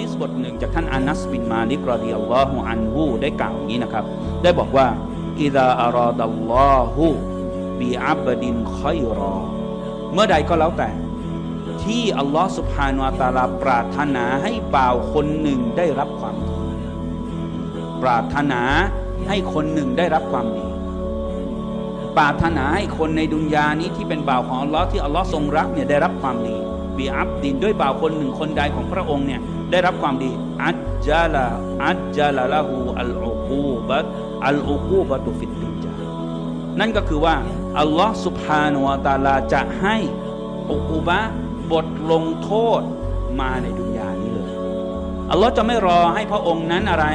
ดิษบทหนึ่งจากท่านอานัสบินมาลิกรดิยัลลอฮุอันฮูได้กล่าวอย่างนี้นะครับ ได้บอกว่าอิดาอารอดัลลอฮุบีอับดินคอยรอ เมื่อใดก็แล้วแต่ ที่อัลลอฮ์สุบฮานุวะตาลาปรารถนาให้บ่าวคนหนึ่งได้รับความดีปรารถนาให้คนหนึ่งได้รับความดีปรารถนาให้คนในดุนยานี้ที่เป็นบ่าวของอัลลอฮ์ที่อัลลอฮ์ทรงรักเนี่ยได้รับความดีบีอับดินด้วยบ่าวคนหนึ่งคนใดของพระองค์เนี่ยได้รับความดีอัจจาลาอัจจาลาละหูอัลอุกูบะอัลอุกูบะตุฟิดดุนยานั่นก็คือว่าอัลลอฮ์สุบฮานุวะตาลาจะให้อุกูบะ บทลงโทษมาในดุนยานี้เลย อัลลอฮ์จะไม่รอให้พระองค์นั้นอะไร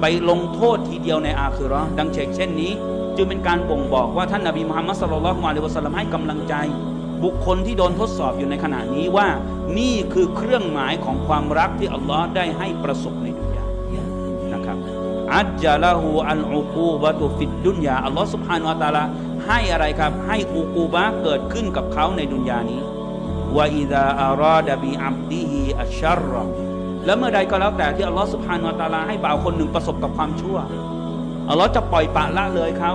ไปลงโทษทีเดียวในอาคือราะห์ดังเชกเช่นนี้ จึงเป็นการบ่งบอกว่าท่านนบีมุฮัมมัดสลลัลอฮุอะลัยฮิวะสัลลัมให้กำลังใจ บุคคลที่โดนทดสอบอยู่ในขณะนี้ว่านี่คือเครื่องหมายของความรักที่อัลลอฮ์ได้ให้ประสบในดุนยานะครับอัจจาละหูอัลอุกูบะตุฟิดดุนยาอัลลอฮ์สุบฮานุวะตาลาให้อะไรครับ ให้อุกูบะเกิดขึ้นกับเขาในดุนยานี้ ว่าอิดาอารอดะบีอับดิฮิอัชชัรรแล้วเมื่อใดก็แล้วแต่ที่อัลลอฮฺสุบฮานุวะตาลาให้บ่าวคนหนึ่งประสบกับความชั่วอัลลอฮ์จะปล่อยปละละเลยเขา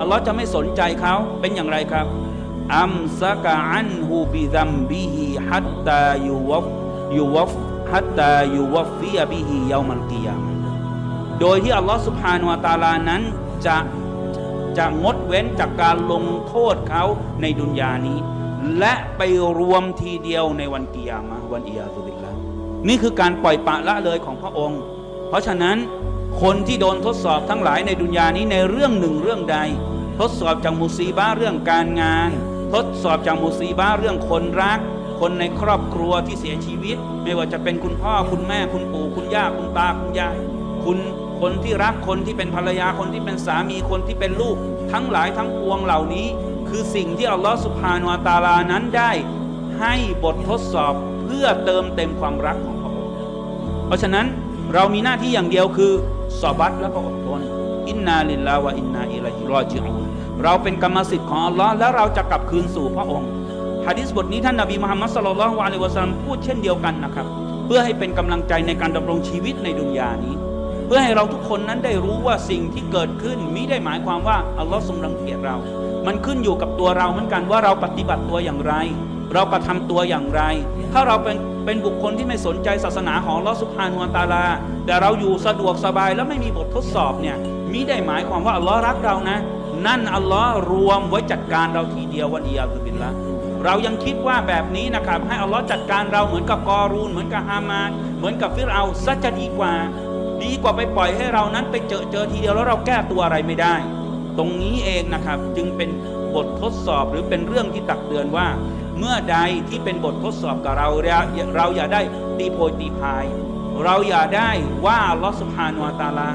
อัลลอฮ์จะไม่สนใจเขาเป็นอย่างไรครับอัมซะกะอันฮูบิดัมบิฮิฮัตตายูวัฟยูวัฟฮัตตายูวัฟฟียบิฮิยามัลกิยามโดยที่อัลลอฮ์สุบฮานุวะตาลานั้นจะจะงดเว้นจากการลงโทษเขาในดุนยานี้ และไปรวมทีเดียวในวันกิยามะวันอียาตุบิลลาห์นี่คือการปล่อยปละละเลยของพระองค์ เพราะฉะนั้นคนที่โดนทดสอบทั้งหลายในดุนยานี้ในเรื่องหนึ่งเรื่องใด ทดสอบจากมุซีบะห์เรื่องการงาน ทดสอบจากมุซีบะห์เรื่องคนรัก คนในครอบครัวที่เสียชีวิต ไม่ว่าจะเป็นคุณพ่อคุณแม่คุณปู่คุณย่าคุณตาคุณยายคุณคนที่รักคนที่เป็นภรรยาคนที่เป็นสามีคนที่เป็นลูก ทั้งหลายทั้งปวงเหล่านี้ คือสิ่งที่อัลลอฮฺสุบฮานุวะตาลานั้นได้ให้บททดสอบเพื่อเติมเต็มความรักของพระองค์เพราะฉะนั้นเรามีหน้าที่อย่างเดียวคือสอบัตและก็อดทนอินนาลิลลาฮ์วะอินนาอิลัยฮิรอจิอูนเราเป็นกรรมสิทธิ์ของอัลลอฮ์และเราจะกลับคืนสู่พระองค์ฮะดิษบทนี้ท่านนบีมุฮัมมัดสลลัลลอฮุอะลัยฮิวะสัลลัมพูดเช่นเดียวกันนะครับ เพื่อให้เป็นกำลังใจในการดำรงชีวิตในดุนยานี้ เพื่อให้เราทุกคนนั้นได้รู้ว่าสิ่งที่เกิดขึ้นมิได้หมายความว่าอัลลอฮ์ทรงรังเกียจเรา มันขึ้นอยู่กับตัวเราเหมือนกันว่าเราปฏิบัติตัวอย่างไร เรากระทำตัวอย่างไร ถ้าเราเป็นเป็นบุคคลที่ไม่สนใจศาสนาของอัลลอฮ์สุบฮานวะตาลา แต่เราอยู่สะดวกสบายแล้วไม่มีบททดสอบเนี่ยมิได้หมายความว่าอัลลอฮ์รักเรานะ นั่นอัลลอฮ์รวมไว้จัดการเราทีเดียววันอียาตุบิลละเรายังคิดว่าแบบนี้นะครับ ให้อัลลอฮ์จัดการเราเหมือนกับกอรูน เหมือนกับฮามานเหมือนกับฟิรเอาซะจะดีกว่า ดีกว่าไปปล่อยให้เรานั้นไปเจอเจอทีเดียวแล้วเราแก้ตัวอะไรไม่ได้ ตรงนี้เองนะครับจึงเป็นบททดสอบหรือเป็นเรื่องที่ตักเตือนว่า เมื่อใดที่เป็นบททดสอบกับเรา เราอย่าได้ตีโพยตีพาย เราอย่าได้ว่าอัลลอฮฺสุบฮานุวตาลา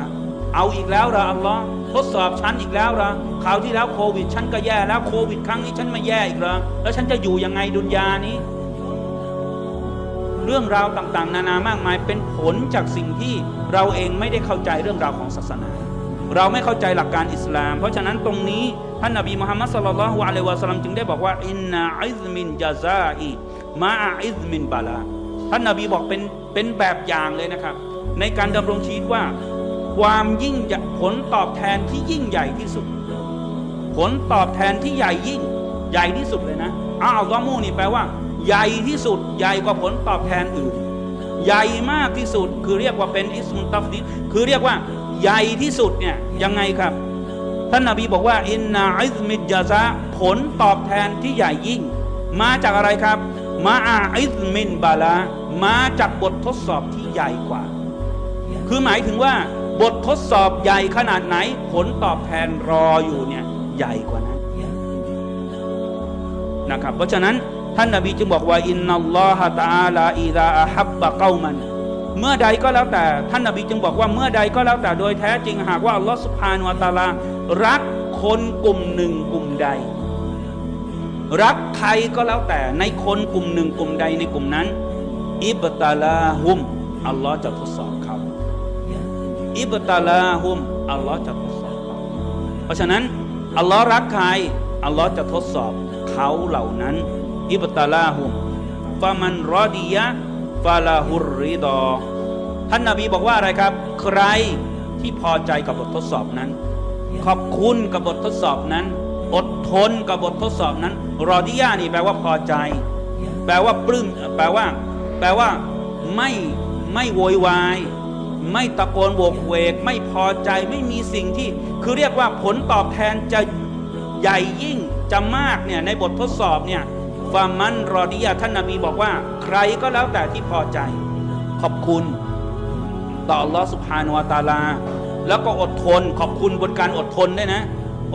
เอาอีกแล้วเรออัลลอฮ์ทดสอบฉันอีกแล้วเรอคราวที่แล้วโควิดฉันก็แย่แล้วโควิดครั้งนี้ฉันมาแย่อีกเหรอแล้วฉันจะอยู่ยังไงดุนยานี้เรื่องราวต่างๆ นานามากมายเป็นผลจากสิ่งที่เราเองไม่ได้เข้าใจเรื่องราวของศาสนา เราไม่เข้าใจหลักการอิสลาม เพราะฉะนั้นตรงนี้ท่านนบีมุฮัมมัดสุลลัลฮุอะลัยวะสัลลัมจึงได้บอกว่าอินนาอิซมินจาซาอีมาอิซมินบาลาท่านนบีบอกเป็นเป็นแบบอย่างเลยนะครับ ในการดำรงชีวิตว่า ความยิ่งผลตอบแทนที่ยิ่งใหญ่ที่สุด ผลตอบแทนที่ใหญ่ยิ่งใหญ่ที่สุดเลยนะอ้าวกอมูนี่แปลว่า ใหญ่ที่สุดใหญ่กว่าผลตอบแทนอื่น ใหญ่มากที่สุดคือเรียกว่าเป็นอิสมุนตัฟดิดคือเรียกว่า ใหญ่ที่สุดเนี่ยยังไงครับ ท่านนาบีบอกว่าอินนาอิซมิดจาซะผลตอบแทนที่ใหญ่ยิ่ง มาจากอะไรครับมาอาอิซมินบาลามาจากบททดสอบที่ใหญ่กว่า คือหมายถึงว่า บททดสอบใหญ่ขนาดไหน ผลตอบแทนรออยู่เนี่ยใหญ่กว่านั้นนะครับ เพราะฉะนั้นท่านนาบีจึงบอกว่าอินนัลลอฮะตาลาอิดาอะฮับบะเกามัน เมื่อใดก็แล้วแต่ ท่านนาบีจึงบอกว่าเมื่อใดก็แล้วแต่โดยแท้จริงหากว่าอัลลอฮฺสุบฮานุวตาลา รักคนกลุ่มหนึ่งกลุ่มใด รักใครก็แล้วแต่ในคนกลุ่มหนึ่งกลุ่มใดในกลุ่มนั้น อิบตาลาฮุมอัลลอฮ์จะทดสอบเขาอิบตาลาฮุมอัลลอฮ์จะทดสอบเขาเพราะฉะนั้นอัลลอฮ์รักใครอัลลอฮ์จะทดสอบเขาเหล่านั้น อิบตาลาฮุมฟามันรอดียะ ฟาลาฮุริดอท่านนาบีบอกว่าอะไรครับ ใครที่พอใจกับบททดสอบนั้น ขอบคุณกับบททดสอบนั้น อดทนกับบททดสอบนั้น รอดิยานี่แปลว่าพอใจ แปลว่าปลื้มแปลว่า แปลว่าไม่ไม่โวยวาย ไม่ตะโกนโวกเวก ไม่พอใจไม่มีสิ่งที่ คือเรียกว่าผลตอบแทนจะใหญ่ยิ่งจะมากเนี่ยในบททดสอบเนี่ย ฟามันรอดิยาท่านนาบีบอกว่า ใครก็แล้วแต่ที่พอใจ ขอบคุณ ต่ออัลลอฮ์สุบฮานวตาลา แล้วก็อดทน ขอบคุณบนการอดทนด้วยนะ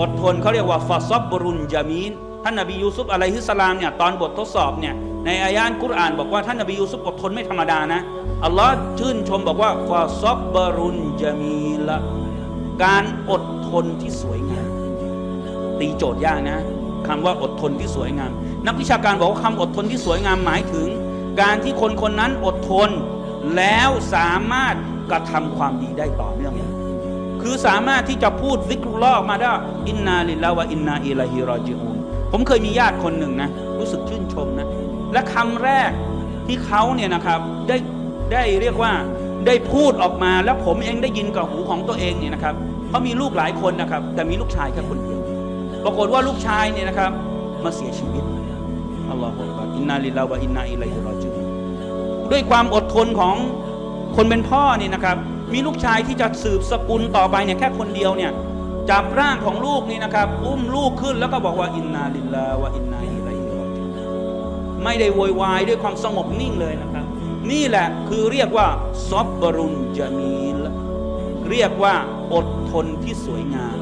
อดทนเขาเรียกว่าฟาซับบรุนจามีนท่านนบียูซุฟอะลัยฮิสลามเนี่ยตอนบททดสอบเนี่ยในอายานกุรอาน บอกว่าท่านนบียูซุฟอดทนไม่ธรรมดานะอัลลอฮ์ชื่นชมบอกว่าฟาซับบรุนจามีละการอดทนที่สวยงามตีโจทย์ยากนะ คำว่าอดทนที่สวยงาม นักวิชาการบอกว่าคำอดทนที่สวยงามหมายถึง การที่คนคนนั้นอดทน แล้วสามารถกระทำความดีได้ต่อเนื่องคือสามารถที่จะพูดวิกรุลลออกมาได้อินนาลิลลาวะอินนาอิลัยฮิรอจิอูนผมเคยมีญาติคนหนึ่งนะ รู้สึกชื่นชมนะ และคำแรกที่เขาเนี่ยนะครับได้ได้เรียกว่าได้พูดออกมาแล้วผมเองได้ยินกับหูของตัวเองเนี่ยนะครับเขามีลูกหลายคนนะครับ แต่มีลูกชายแค่คนเดียว ปรากฏว่าลูกชายเนี่ยนะครับ มาเสียชีวิตอัลลอฮฺอักบัรอินนาลิลลาฮ์วะอินนาอิลัยฮิรอจิอูนด้วยความอดทนของคนเป็นพ่อเนี่ยนะครับ มีลูกชายที่จะสืบสกุลต่อไปเนี่ยแค่คนเดียวเนี่ยจับร่างของลูกนี่นะครับ อุ้มลูกขึ้นแล้วก็บอกว่าอินนาลิลลาฮ์วะอินนาอิลัยฮิรอจิอูนไม่ได้โวยวายด้วยความสงบนิ่งเลยนะครับ นี่แหละคือเรียกว่าซอบบรุนจามีลเรียกว่าอดทนที่สวยงาม